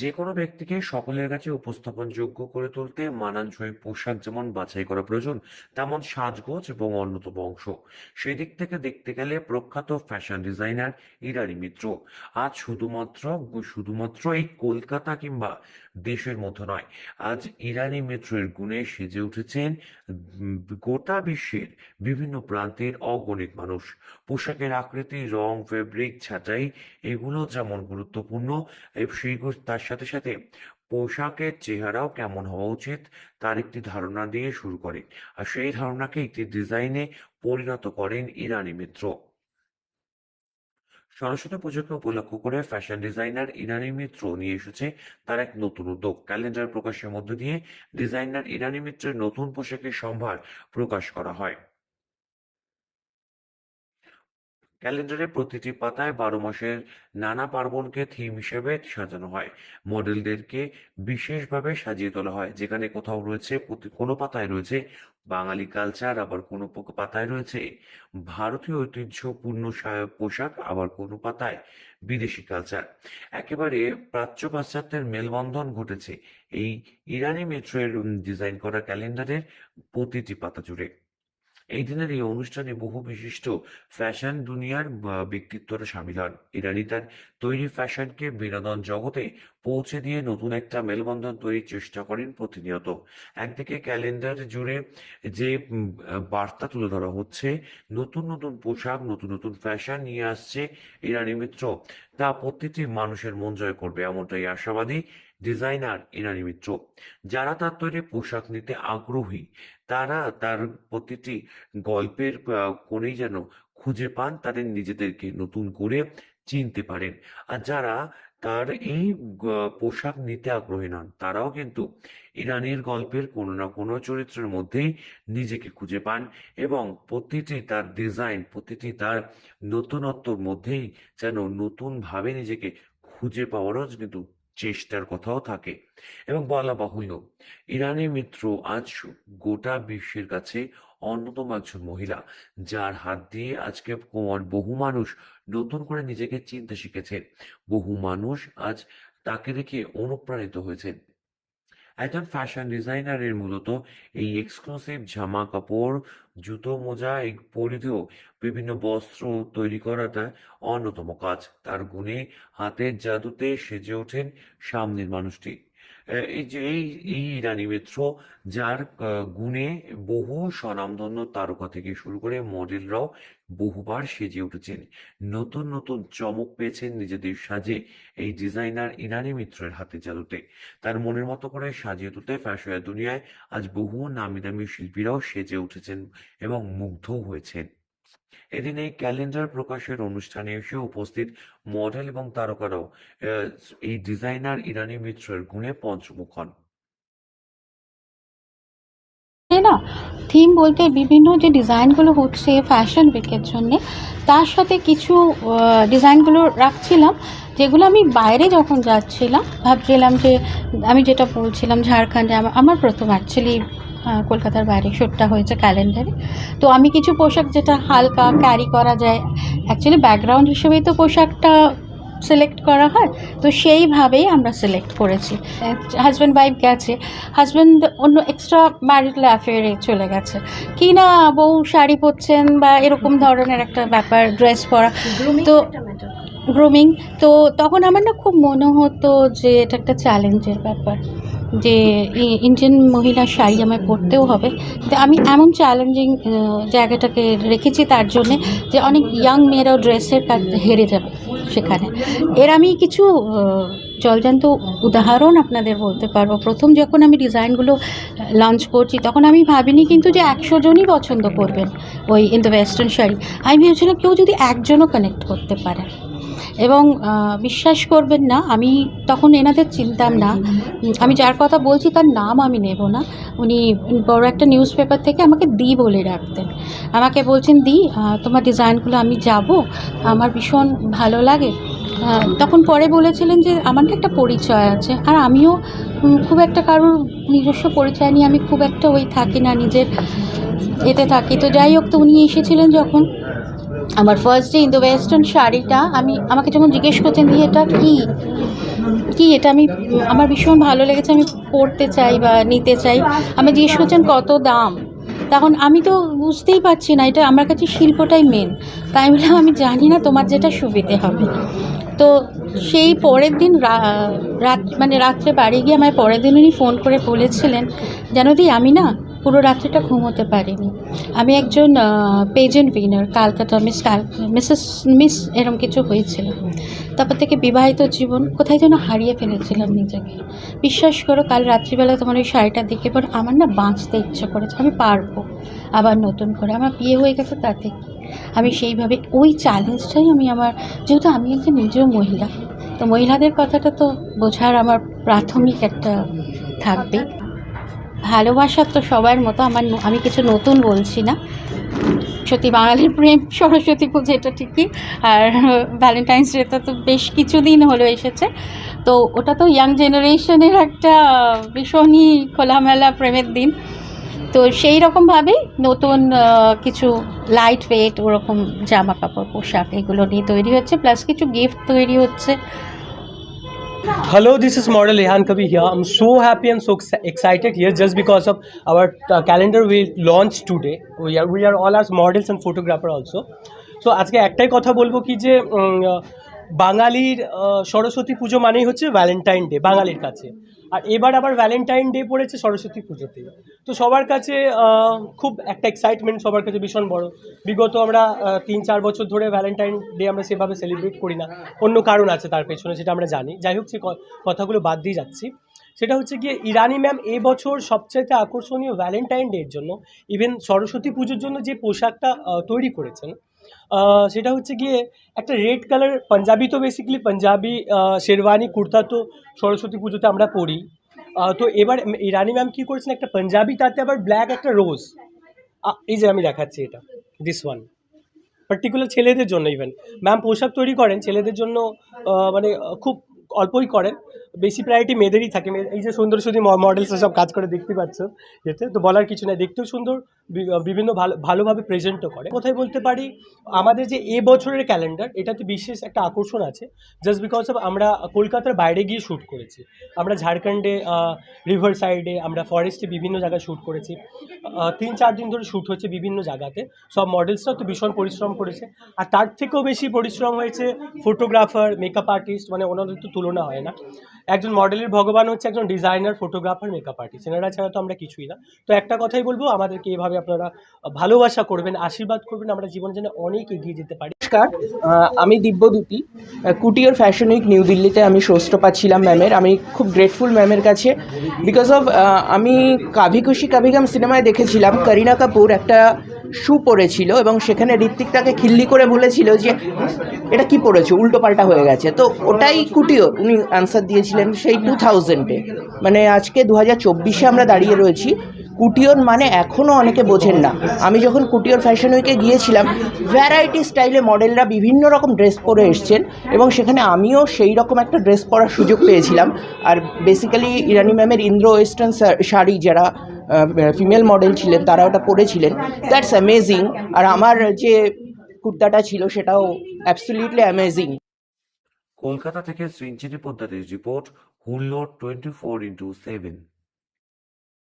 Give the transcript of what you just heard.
যে কোনো ব্যক্তিকে সকলের কাছে উপস্থাপনযোগ্য করে তুলতে মানানসই পোশাক যেমন বাছাই করা প্রয়োজন, তেমন সাজগোজ এবং অন্যতম অংশ। সেই দিক থেকে দেখতে গেলে প্রখ্যাত ফ্যাশন ডিজাইনার ইরানি মিত্র। আজ শুধুমাত্র শুধুমাত্র এই কলকাতা কিংবা দেশের মধ্যে নয়। আজ ইরানি মিত্রের গুণে সেজে উঠেছেন গোটা বিশ্বের বিভিন্ন প্রান্তের অগণিত মানুষ। পোশাকের আকৃতি, রং ফেব্রিক ছাঁটাই, এগুলো যেমন গুরুত্বপূর্ণ তার সাথে সাথে পোশাকের চেহারাও কেমন হওয়া উচিত, তার একটি ধারণা দিয়ে শুরু করে আর সেই ধারণাকে একটি ডিজাইনে পরিণত করেন ইরানি মিত্র সরস্বতী পুজোকে উপলক্ষ করে ফ্যাশন ডিজাইনার ইরানি মিত্র নিয়ে এসেছে তার এক নতুন উদ্যোগ। ক্যালেন্ডার প্রকাশের মধ্য দিয়ে ডিজাইনার ইরানি মিত্রের নতুন পোশাকের সম্ভার প্রকাশ করা হয়। ক্যালেন্ডারে প্রতিটি পাতায় বারো মাসের নানা পার্বণকে থিম হিসেবে সাজানো হয়। মডেলদেরকে বিশেষভাবে সাজিয়ে তোলা হয়। যেখানে কোথাও রয়েছে কোনো পাতায় রয়েছে বাঙালি কালচার আবার কোনো পাতায় রয়েছে ভারতীয় ঐতিহ্যপূর্ণ পোশাক, আবার কোনো পাতায় বিদেশি কালচার একেবারে প্রাচ্য পাশ্চাত্যের মেলবন্ধন ঘটেছে। এই ইরানি মেট্রোয়ের ডিজাইন করা ক্যালেন্ডারের প্রতিটি পাতা জুড়ে। এই দিনের এই অনুষ্ঠানে বহু বিশিষ্ট ফ্যাশন দুনিয়ার ব্যক্তিত্বরা সামিল হন। ইরানি তার তৈরি ফ্যাশনকে বিনোদন জগতে পৌঁছে দিয়ে নতুন একটা মেলবন্ধন তৈরির চেষ্টা করেন প্রতিনিয়ত। একদিকে ক্যালেন্ডার জুড়ে যে বার্তা তুলে ধরা হচ্ছে, নতুন নতুন পোশাক, নতুন নতুন ফ্যাশন নিয়ে আসছে ইরানি মিত্র, তা প্রতিটি মানুষের মন জয় করবে, এমনটাই আশাবাদী ডিজাইনার ইরানি মিত্র। যারা তার তৈরি পোশাক নিতে আগ্রহী, তারা তার প্রতিটি গল্পের কোণেই যেন খুঁজে পান, তাদের নিজেদেরকে নতুন করে চিনতে পারেন। আর যারা তার এই পোশাক নিতে আগ্রহী নন, তারাও কিন্তু ইরানের গল্পের কোনো না কোনো চরিত্রের মধ্যেই নিজেকে খুঁজে পান এবং প্রতিটি তার ডিজাইন, প্রতিটি তার নতুনত্বর মধ্যেই যেন নতুনভাবে নিজেকে খুঁজে পাওয়ারও কিন্তু চেষ্টার কথাও থাকে। এবং বলা বাহুল্য, ইরানি মিত্র আজ গোটা বিশ্বের কাছে অন্যতম একজন মহিলা, যার হাত দিয়ে আজকে কোমর- বহু মানুষ নতুন করে নিজেকে চিনতে শিখেছেন। বহু মানুষ আজ তাকে দেখে অনুপ্রাণিত হয়েছেন। একজন ফ্যাশন ডিজাইনারের মূলত এই এক্সক্লুসিভ জামা কাপড়, জুতো, মোজা পরিধেয় বিভিন্ন বস্ত্র তৈরি করাটা অন্যতম কাজ। তার গুণে হাতের জাদুতে সেজে ওঠেন সামনের মানুষটি। এই যে, এই এই ইরানি মিত্র যার গুণে বহু স্বনামধন্য তারকা থেকে শুরু করে মডেলরাও বহুবার সেজে উঠেছেন। নতুন নতুন চমক পেয়েছেন নিজেদের সাজে এই ডিজাইনার ইরানি মিত্রের হাতে জাদুতে। তার মনের মতো করে সাজিয়ে তুলতে ফ্যাশন দুনিয়ায় আজ বহু নামি দামি শিল্পীরাও সেজে উঠেছেন এবং মুগ্ধও হয়েছেন। এদিন এই ক্যালেন্ডার প্রকাশের অনুষ্ঠানে এসে উপস্থিত মডেল এবং তারকারাও এই ডিজাইনার ইরানি মিত্রের গুণে পঞ্চমুখ হন। না, থিম বলতে বিভিন্ন যে ডিজাইনগুলো হচ্ছে ফ্যাশন উইকের জন্য, তার সাথে কিছু ডিজাইনগুলো রাখছিলাম, যেগুলো আমি বাইরে যখন যাচ্ছিলাম, ভাবছিলাম যে, আমি যেটা বলছিলাম ঝাড়খণ্ডে আমার প্রথম অ্যাকচুয়ালি কলকাতার বাইরে শ্যুটটা হয়েছে ক্যালেন্ডারে তো আমি কিছু পোশাক যেটা হালকা ক্যারি করা যায় অ্যাকচুয়ালি ব্যাকগ্রাউন্ড হিসেবেই তো পোশাকটা সিলেক্ট করা হয় তো সেইভাবেই আমরা সিলেক্ট করেছি। হাজব্যান্ড ওয়াইফ গেছে হাজব্যান্ড অন্য এক্সট্রা ম্যারিটাল অ্যাফেয়ারে চলে গেছে। কি না বউ শাড়ি পরছেন বা এরকম ধরনের একটা ব্যাপার ড্রেস পরা তো গ্রুমিং তো তখন আমার না খুব মনে হতো যে এটা একটা চ্যালেঞ্জের ব্যাপার, যে ইন্ডিয়ান মহিলা শাড়ি আমায় পরতেও হবে। আমি এমন চ্যালেঞ্জিং জায়গাটাকে রেখেছি তার জন্যে যে অনেক ইয়াং মেয়েরাও ড্রেসের কাজ হেরে যাবে সেখানে। এর আমি কিছু জলজান্ত উদাহরণ আপনাদের বলতে পারব। প্রথম যখন আমি ডিজাইনগুলো লঞ্চ করছি, তখন আমি ভাবিনি কিন্তু যে একশো জনই পছন্দ করবেন ওই ইন দ্য ওয়েস্টার্ন শাড়ি। আমি ভেবেছিলাম কেউ যদি একজনও কানেক্ট করতে পারে। এবং বিশ্বাস করবেন না, আমি তখন এনাদের চিনতাম না। আমি যার কথা বলছি তার নাম আমি নেব না। উনি বড় একটা নিউজ পেপার থেকে আমাকে দি বলে রাখতেন। আমাকে বলছেন, দি তোমার ডিজাইনগুলো আমি যাব, আমার ভীষণ ভালো লাগে। তখন পরে বলেছিলেন যে আমার একটা পরিচয় আছে। আর আমিও খুব একটা কারোর নিজস্ব পরিচয় নিয়ে আমি খুব একটা ওই থাকি না, নিজের এতে থাকি। তো যাই হোক, তো উনি এসেছিলেন যখন। আমার first day in the western শাড়িটা, আমি, আমাকে যখন জিজ্ঞেস করছেন দিয়ে এটা কী, কি এটা, আমি, আমার ভীষণ ভালো লেগেছে, আমি পড়তে চাই বা নিতে চাই। আমি জিজ্ঞেস করছেন কত দাম? তখন আমি তো বুঝতেই পারছি না, এটা আমার কাছে শিল্পটাই মেন তাই বললাম, আমি জানি না তোমার যেটা সুবিধে হবে। তো সেই পরের দিন রাত মানে রাত্রে বাড়ি গিয়ে আমায় পরের দিন উনি ফোন করে বলেছিলেন, জানো দি, আমি না পুরো রাত্রিটা ঘুমোতে পারিনি। আমি একজন পেজেন্ট উইনার কালকাতা মিস কাল মিসেস মিস এরম কিছু হয়েছিল। তারপর থেকে বিবাহিত জীবন, কোথায় যেন হারিয়ে ফেলেছিলাম নিজেকে। বিশ্বাস করো, কাল রাত্রিবেলা তোমার ওই শাড়িটার দিকে পর আমার না বাঁচতে ইচ্ছে করেছে। আমি পারব আবার নতুন করে। আমার বিয়ে হয়ে গেছে তাতে কি? আমি সেইভাবে ওই চ্যালেঞ্জটাই আমি আমার, যেহেতু আমি একজন নিজেও মহিলা, তো মহিলাদের কথাটা তো বোঝার আমার প্রাথমিক একটা থাকবে। ভালোবাসা তো সবার মতো, আমার আমি কিছু নতুন বলছি না। সত্যি বাঙালির প্রেম, সরস্বতী পুজো, এটা ঠিকই। আর ভ্যালেন্টাইন্স ডেটা তো বেশ কিছুদিন হলো এসেছে। তো ওটা তো ইয়াং জেনারেশনের একটা ভীষণই খোলামেলা প্রেমের দিন। তো সেই রকমভাবেই নতুন কিছু লাইট ওয়েট ওরকম জামা কাপড়, পোশাক, এগুলো নিয়ে তৈরি হচ্ছে। প্লাস কিছু গিফট তৈরি হচ্ছে। Hello, this is model Rehan Kabi here. I'm so happy and so excited here just because of our uh, calendar we launched today. We are we are all as models and photographer also. So আজকে একটাই কথা বলব কি যে বাঙালির সরস্বতী পুজো মানেই হচ্ছে Valentine day বাঙালির কাছে আর এবার আবার ভ্যালেন্টাইন ডে পড়েছে সরস্বতী পুজোতে। তো সবার কাছে খুব একটা এক্সাইটমেন্ট সবার কাছে ভীষণ বড়। বিগত আমরা তিন চার বছর ধরে ভ্যালেন্টাইন ডে আমরা সেভাবে সেলিব্রেট করি না। অন্য কারণ আছে তার পেছনে, সেটা আমরা জানি। যাই হোক, সে কথাগুলো বাদ দিয়ে যাচ্ছি। সেটা হচ্ছে গিয়ে, ইরানি ম্যাম এবছর সবচাইতে আকর্ষণীয় ভ্যালেন্টাইন ডের জন্য ইভেন সরস্বতী পুজোর জন্য যে পোশাকটা তৈরি করেছেন সেটা হচ্ছে গিয়ে একটা রেড কালার পাঞ্জাবি তো বেসিক্যালি পাঞ্জাবি শেরওয়ানি, কুর্তা তো সরস্বতী পুজোতে আমরা পরি। তো এবার ইরানি ম্যাম কী করেছেন, একটা পাঞ্জাবি, তাতে আবার ব্ল্যাক একটা রোজ এই যে আমি দেখাচ্ছি এটা দিস ওয়ান পার্টিকুলার ছেলেদের জন্য ইভেন ম্যাম পোশাক তৈরি করেন, ছেলেদের জন্য মানে খুব অল্পই করেন। বেশি প্রায়োরিটি মেয়েদেরই থাকে। এই যে সুন্দর সুন্দর মডেলস সব কাজ করে দেখতে পাচ্ছ, এতে তো বলার কিছু নেই। দেখতেও সুন্দর বিভিন্ন ভালো, ভালোভাবে প্রেজেন্টও করে। কোথায় বলতে পারি, আমাদের যে এ বছরের ক্যালেন্ডার এটাতে বিশেষ একটা আকর্ষণ আছে। জাস্ট বিকজ অফ আমরা কলকাতার বাইরে গিয়ে শ্যুট করেছি। আমরা ঝাড়খণ্ডে রিভার সাইডে আমরা ফরেস্টে বিভিন্ন জায়গায় শ্যুট করেছি। তিন চার দিন ধরে শ্যুট হয়েছে বিভিন্ন জায়গাতে। সব মডেলসরাও তো ভীষণ পরিশ্রম করেছে। আর তার থেকেও বেশি পরিশ্রম হয়েছে ফটোগ্রাফার মেকআপ আর্টিস্ট মানে ওনাদের তো তুলনা হয় না। একজন মডেলের ভগবান হচ্ছে একজন ডিজাইনার ফটোগ্রাফার মেকআপ আর্টিস্ট এনারা ছাড়া তো আমরা কিছুই না। তো একটা কথাই বলব, আমাদেরকে এভাবে আপনারা ভালোবাসা করবেন, আশীর্বাদ করবেন, আমরা জীবন যেন অনেক এগিয়ে যেতে পারি। নমস্কার আমি Dibyadyuti couture fashion week new দিল্লিতে আমি ষষ্ঠ পাচ্ছিলাম ম্যামের। আমি খুব গ্রেটফুল ম্যামের কাছে। বিকজ অফ আমি কাভি খুশি কাভি গাম সিনেমায় দেখেছিলাম। করিনা কাপুর একটা শু পরেছিল এবং সেখানে ঋত্বিক তাকে খিল্লি করে বলেছিল যে, এটা কি পরেছো? উল্টো পাল্টা হয়ে গেছে। তো ওটাই কুটিওর উনি অ্যান্সার দিয়েছিলেন সেই টু থাউজেন্ডে মানে আজকে দু হাজার চব্বিশে আমরা দাঁড়িয়ে রয়েছি। কুটিওর মানে এখনও অনেকে বোঝেন না। আমি যখন কুটিওর ফ্যাশন উইকে গিয়েছিলাম ভ্যারাইটি স্টাইলে মডেলরা বিভিন্ন রকম ড্রেস পরে এসছেন এবং সেখানে আমিও সেই রকম একটা ড্রেস পরার সুযোগ পেয়েছিলাম। আর বেসিক্যালি ইরানি ম্যামের ইন্দ্র ওয়েস্টার্ন শাড়ি যারা ফিমেল মডেল ছিলেন, তারা ওটা পরেছিলেন দ্যাটস অ্যামেজিং আর আমার যে কুর্তাটা ছিল, সেটাও অ্যাবসলিউটলি অ্যামেজিং কলকাতা থেকে সৃঞ্জিনী পোদ্দারের রিপোর্ট হুল্লোর টোয়েন্টি ফোর ইন্টু সেভেন